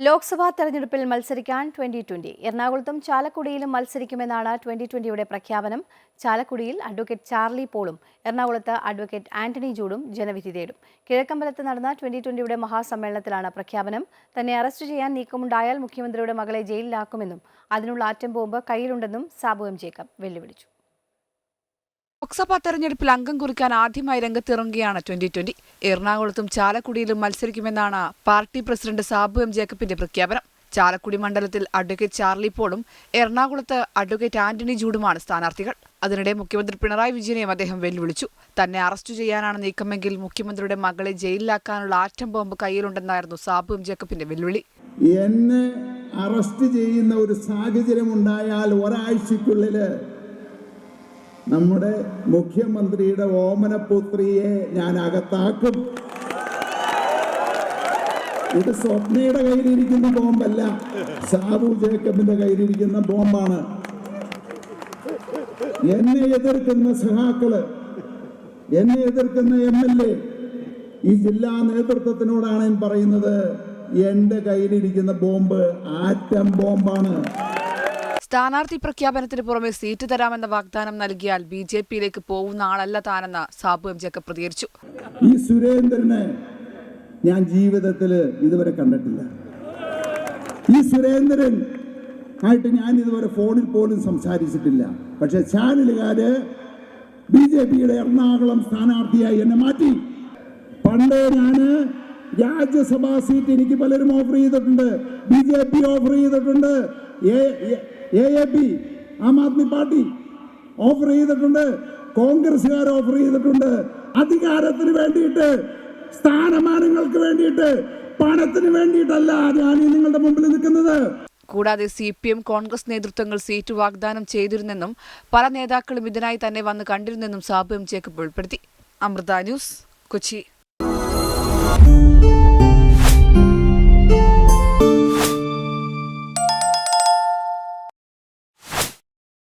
ലോക്സഭാ തെരഞ്ഞെടുപ്പിൽ മത്സരിക്കാൻ twenty twenty. എറണാകുളത്തും ചാലക്കുടിയിലും മത്സരിക്കുമെന്നാണ് ട്വന്റി ട്വന്റിയുടെ പ്രഖ്യാപനം. ചാലക്കുടിയിൽ അഡ്വക്കേറ്റ് ചാർലി പോളും എറണാകുളത്ത് അഡ്വക്കേറ്റ് ആന്റണി ജൂഡും ജനവിധി തേടും. കിഴക്കമ്പലത്ത് നടന്ന ട്വന്റി ട്വന്റിയുടെ മഹാസമ്മേളനത്തിലാണ് പ്രഖ്യാപനം. തന്നെ അറസ്റ്റ് ചെയ്യാൻ നീക്കമുണ്ടായാൽ മുഖ്യമന്ത്രിയുടെ മകളെ ജയിലിലാക്കുമെന്നും അതിനുള്ള ആറ്റം ബോംബ് കയ്യിലുണ്ടെന്നും സാബു എം ജേക്കബ് വെല്ലുവിളിച്ചു. ലോക്സഭാ തെരഞ്ഞെടുപ്പിൽ അംഗം കുറിക്കാൻ ആദ്യമായി രംഗത്തിറങ്ങുകയാണ് ട്വന്റി ട്വന്റി. എറണാകുളത്തും ചാലക്കുടിയിലും മത്സരിക്കുമെന്നാണ് പാർട്ടി പ്രസിഡന്റ് സാബു എം ജേക്കബിന്റെ പ്രഖ്യാപനം. ചാലക്കുടി മണ്ഡലത്തിൽ അഡ്വക്കേറ്റ് ചാർലി പോളും എറണാകുളത്ത് അഡ്വക്കേറ്റ് ആന്റണി ജൂഡുമാണ് സ്ഥാനാർത്ഥികൾ. അതിനിടെ മുഖ്യമന്ത്രി പിണറായി വിജയനെയും അദ്ദേഹം വെല്ലുവിളിച്ചു. തന്നെ അറസ്റ്റ് ചെയ്യാനാണ് നീക്കമെങ്കിൽ മുഖ്യമന്ത്രിയുടെ മകളെ ജയിലിലാക്കാനുള്ള ആറ്റം ബോംബ് കയ്യിലുണ്ടെന്നായിരുന്നു സാബു എം ജേക്കബിന്റെ വെല്ലുവിളി. എന്നെ അറസ്റ്റ് ചെയ്യുന്ന ഒരു സാഹചര്യം ഉണ്ടായാൽ ഒരാഴ്ചക്കുള്ളിൽ നമ്മുടെ മുഖ്യമന്ത്രിയുടെ ഓമനപുത്രിയെ ഞാൻ അകത്താക്കും. ഇത് സ്വപ്നയുടെ കയ്യിലിരിക്കുന്ന ബോംബല്ല. സാബു ജേക്കബിന്റെ കയ്യിലിരിക്കുന്ന ബോംബാണ്. എന്നെ എതിർക്കുന്ന സഹാക്കൾ എന്നെ എതിർക്കുന്ന എം എൽ എ ഈ ജില്ലാ നേതൃത്വത്തിനോടാണ് ഞാൻ പറയുന്നത് എന്റെ കയ്യിലിരിക്കുന്ന ബോംബ് ആറ്റം ബോംബാണ്. സ്ഥാനാർത്ഥി പ്രഖ്യാപനത്തിന് പുറമെ സീറ്റ് തരാമെന്ന വാഗ്ദാനം നൽകിയാൽ ബി ജെ പിയിലേക്ക് പോകുന്ന ആളല്ല താനെന്ന് സാബു എം ജേക്കബ് പ്രതികരിച്ചു. ഈ സുരേന്ദ്രനെ ഞാൻ ജീവിതത്തിൽ ഇതുവരെ കണ്ടിട്ടില്ല. ഈ സുരേന്ദ്രൻ ആയിട്ട് ഞാൻ ഇതുവരെ ഫോണിൽ പോലും സംസാരിച്ചിട്ടില്ല. പക്ഷെ ചാനലുകാര് ബി ജെ പിയുടെ എറണാകുളം സ്ഥാനാർത്ഥിയായി എന്നെ മാറ്റി. പണ്ട് ഞാൻ രാജ്യസഭാ സീറ്റ് എനിക്ക് പലരും ഓഫർ ചെയ്തിട്ടുണ്ട്. ബി ജെ പി ഓഫർ ചെയ്തിട്ടുണ്ട്. A A P Aam Aadmi party offer ചെയ്തിട്ടുണ്ട്. കോൺഗ്രസ്സുകാർ ഓഫർ ചെയ്തിട്ടുണ്ട്. അധികാരത്തിന് വേണ്ടിയിട്ട് സ്ഥാനമാനങ്ങൾക്ക് വേണ്ടിയിട്ട് പണത്തിന് വേണ്ടിയിട്ടല്ല ഞാൻ നിങ്ങളുടെ മുമ്പിൽ നിൽക്കുന്നത്. കൂടാതെ സി പി എം കോൺഗ്രസ് നേതൃത്വങ്ങൾ സീറ്റ് വാഗ്ദാനം ചെയ്തിരുന്നെന്നും പല നേതാക്കളും ഇതിനായി തന്നെ വന്ന് കണ്ടിരുന്നെന്നും സാബു എം ജേക്കബ് ഉൾപ്പെടുത്തി. അമൃത ന്യൂസ് കൊച്ചി.